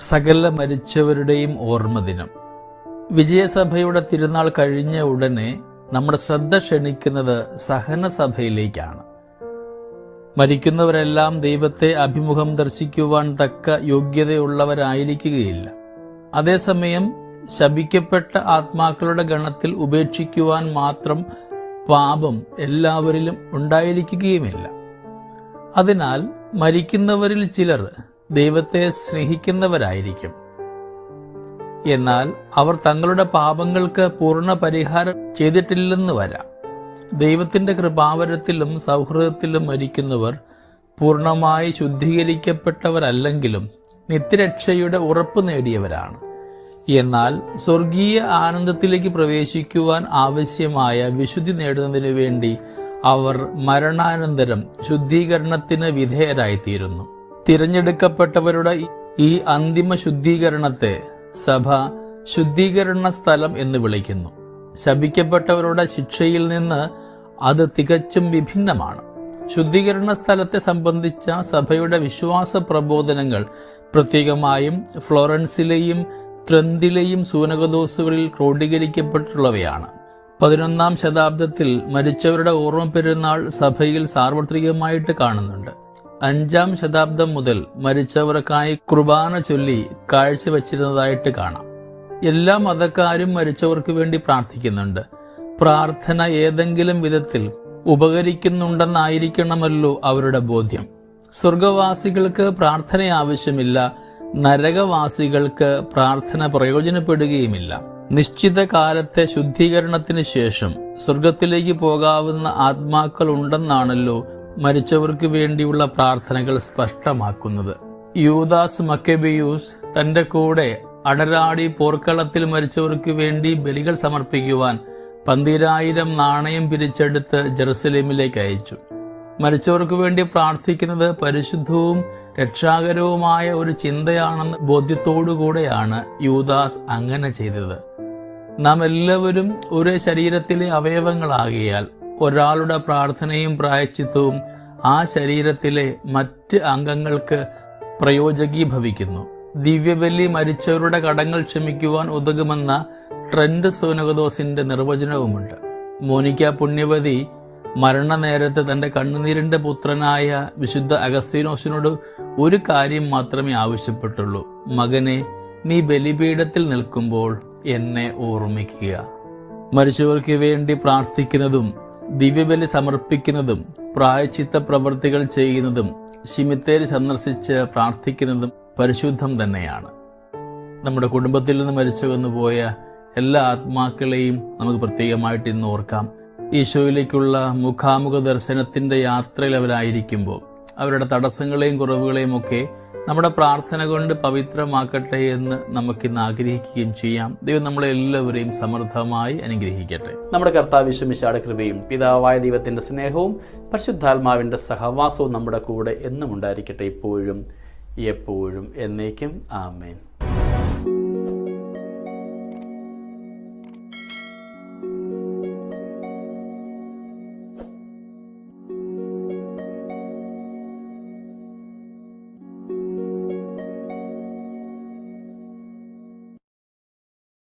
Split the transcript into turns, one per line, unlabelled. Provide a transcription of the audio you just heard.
സകല മരിച്ചവരുടെയും ഓർമ്മദിനം വിജയസഭയുടെ തിരുനാൾ കഴിഞ്ഞ ഉടനെ നമ്മുടെ ശ്രദ്ധ ക്ഷണിക്കുന്നത് സഹനസഭയിലേക്കാണ്. മരിക്കുന്നവരെല്ലാം ദൈവത്തെ അഭിമുഖം ദർശിക്കുവാൻ തക്ക യോഗ്യതയുള്ളവരായിരിക്കുകയില്ല. അതേസമയം ശപിക്കപ്പെട്ട ആത്മാക്കളുടെ ഗണത്തിൽ ഉപേക്ഷിക്കുവാൻ മാത്രം പാപം എല്ലാവരിലും ഉണ്ടായിരിക്കുകയുമില്ല. അതിനാൽ മരിക്കുന്നവരിൽ ചിലർ ദൈവത്തെ സ്നേഹിക്കുന്നവരായിരിക്കും. എന്നാൽ അവർ തങ്ങളുടെ പാപങ്ങൾക്ക് പൂർണ പരിഹാരം ചെയ്തിട്ടില്ലെന്ന് വരാം. ദൈവത്തിന്റെ കൃപാവരത്തിലും സൗഹൃദത്തിലും മരിക്കുന്നവർ പൂർണമായി ശുദ്ധീകരിക്കപ്പെട്ടവരല്ലെങ്കിലും നിത്യരക്ഷയുടെ ഉറപ്പ് നേടിയവരാണ്. എന്നാൽ സ്വർഗീയ ആനന്ദത്തിലേക്ക് പ്രവേശിക്കുവാൻ ആവശ്യമായ വിശുദ്ധി നേടുന്നതിനു വേണ്ടി അവർ മരണാനന്തരം ശുദ്ധീകരണത്തിന് വിധേയരായിത്തീരുന്നു. തിരഞ്ഞെടുക്കപ്പെട്ടവരുടെ ഈ അന്തിമ ശുദ്ധീകരണത്തെ സഭ ശുദ്ധീകരണ സ്ഥലം എന്ന് വിളിക്കുന്നു. ശപിക്കപ്പെട്ടവരുടെ ശിക്ഷയിൽ നിന്ന് അത് തികച്ചും വിഭിന്നമാണ്. ശുദ്ധീകരണ സ്ഥലത്തെ സംബന്ധിച്ച സഭയുടെ വിശ്വാസ പ്രബോധനങ്ങൾ പ്രത്യേകമായും ഫ്ലോറൻസിലെയും ത്രന്തിലെയും സൂനകദോസുകളിൽ ക്രോഡീകരിക്കപ്പെട്ടുള്ളവയാണ് പതിനൊന്നാം ശതാബ്ദത്തിൽ മരിച്ചവരുടെ ഓർമ്മ പെരുന്നാൾ സഭയിൽ സാർവത്രികമായിട്ട് കാണുന്നുണ്ട്. അഞ്ചാം ശതാബ്ദം മുതൽ മരിച്ചവർക്കായി കുർബാന ചൊല്ലി കാഴ്ചവെച്ചിരുന്നതായിട്ട് കാണാം. എല്ലാ മതക്കാരും മരിച്ചവർക്ക് വേണ്ടി പ്രാർത്ഥിക്കുന്നുണ്ട്. പ്രാർത്ഥന ഏതെങ്കിലും വിധത്തിൽ ഉപകരിക്കുന്നുണ്ടെന്നായിരിക്കണമല്ലോ അവരുടെ ബോധ്യം. സ്വർഗവാസികൾക്ക് പ്രാർത്ഥന ആവശ്യമില്ല നരകവാസികൾക്ക് പ്രാർത്ഥന പ്രയോജനപ്പെടുകയുമില്ല. നിശ്ചിത കാലത്തെ ശുദ്ധീകരണത്തിന് ശേഷം സ്വർഗത്തിലേക്ക് പോകാവുന്ന ആത്മാക്കൾ ഉണ്ടെന്നാണല്ലോ മരിച്ചവർക്ക് വേണ്ടിയുള്ള പ്രാർത്ഥനകൾ സ്പഷ്ടമാക്കുന്നത്. യൂദാസ് മക്കബിയൂസ് തന്റെ കൂടെ അടരാടി പോർക്കളത്തിൽ മരിച്ചവർക്ക് വേണ്ടി ബലികൾ സമർപ്പിക്കുവാൻ പന്തിരായിരം നാണയം പിരിച്ചെടുത്ത് ജെറുസലേമിലേക്ക് അയച്ചു. മരിച്ചവർക്ക് വേണ്ടി പ്രാർത്ഥിക്കുന്നത് പരിശുദ്ധവും രക്ഷാകരവുമായ ഒരു ചിന്തയാണെന്ന ബോധ്യത്തോടുകൂടെയാണ് യൂദാസ് അങ്ങനെ ചെയ്തത്. നാം എല്ലാവരും ഒരേ ശരീരത്തിലെ അവയവങ്ങളാകിയാൽ ഒരാളുടെ പ്രാർത്ഥനയും പ്രായച്ചിത്വവും ആ ശരീരത്തിലെ മറ്റ് അംഗങ്ങൾക്ക് പ്രയോജകീഭവിക്കുന്നു. ദിവ്യബലി മരിച്ചവരുടെ കടങ്ങൾ ക്ഷമിക്കുവാൻ ഉതകുമെന്ന ട്രെൻഡ് സോനകദോസിന്റെ നിർവചനവുമുണ്ട്. മോനിക്ക പുണ്യവതി മരണനേരത്ത് തന്റെ കണ്ണുനീരിന്റെ പുത്രനായ വിശുദ്ധ അഗസ്തീനോസിനോട് ഒരു കാര്യം മാത്രമേ ആവശ്യപ്പെട്ടുള്ളൂ. മകനെ നീ ബലിപീഠത്തിൽ നിൽക്കുമ്പോൾ എന്നെ ഓർമ്മിക്കുക. മരിച്ചവർക്ക് വേണ്ടി പ്രാർത്ഥിക്കുന്നതും ദിവ്യബലി സമർപ്പിക്കുന്നതും പ്രായച്ചിത്ത പ്രവൃത്തികൾ ചെയ്യുന്നതും ശിമിത്തേരി സന്ദർശിച്ച് പ്രാർത്ഥിക്കുന്നതും പരിശുദ്ധം തന്നെയാണ്. നമ്മുടെ കുടുംബത്തിൽ നിന്ന് മരിച്ചു വന്നുപോയ എല്ലാ ആത്മാക്കളെയും നമുക്ക് പ്രത്യേകമായിട്ട് ഇന്ന് ഓർക്കാം. ഈശോയിലേക്കുള്ള മുഖാമുഖ ദർശനത്തിന്റെ യാത്രയിൽ അവരായിരിക്കുമ്പോൾ അവരുടെ തടസ്സങ്ങളെയും കുറവുകളെയും ഒക്കെ നമ്മുടെ പ്രാർത്ഥന കൊണ്ട് പവിത്രമാക്കട്ടെ എന്ന് നമുക്കിന്ന് ആഗ്രഹിക്കുകയും ചെയ്യാം. ദൈവം നമ്മളെ എല്ലാവരെയും സമൃദ്ധമായി അനുഗ്രഹിക്കട്ടെ. നമ്മുടെ കർത്താവിശ്വമിശാടെ കൃപയും പിതാവായ ദൈവത്തിന്റെ സ്നേഹവും പരിശുദ്ധാത്മാവിന്റെ സഹവാസവും നമ്മുടെ കൂടെ എന്നും ഉണ്ടായിരിക്കട്ടെ ഇപ്പോഴും എപ്പോഴും എന്നേക്കും. ആമേൻ.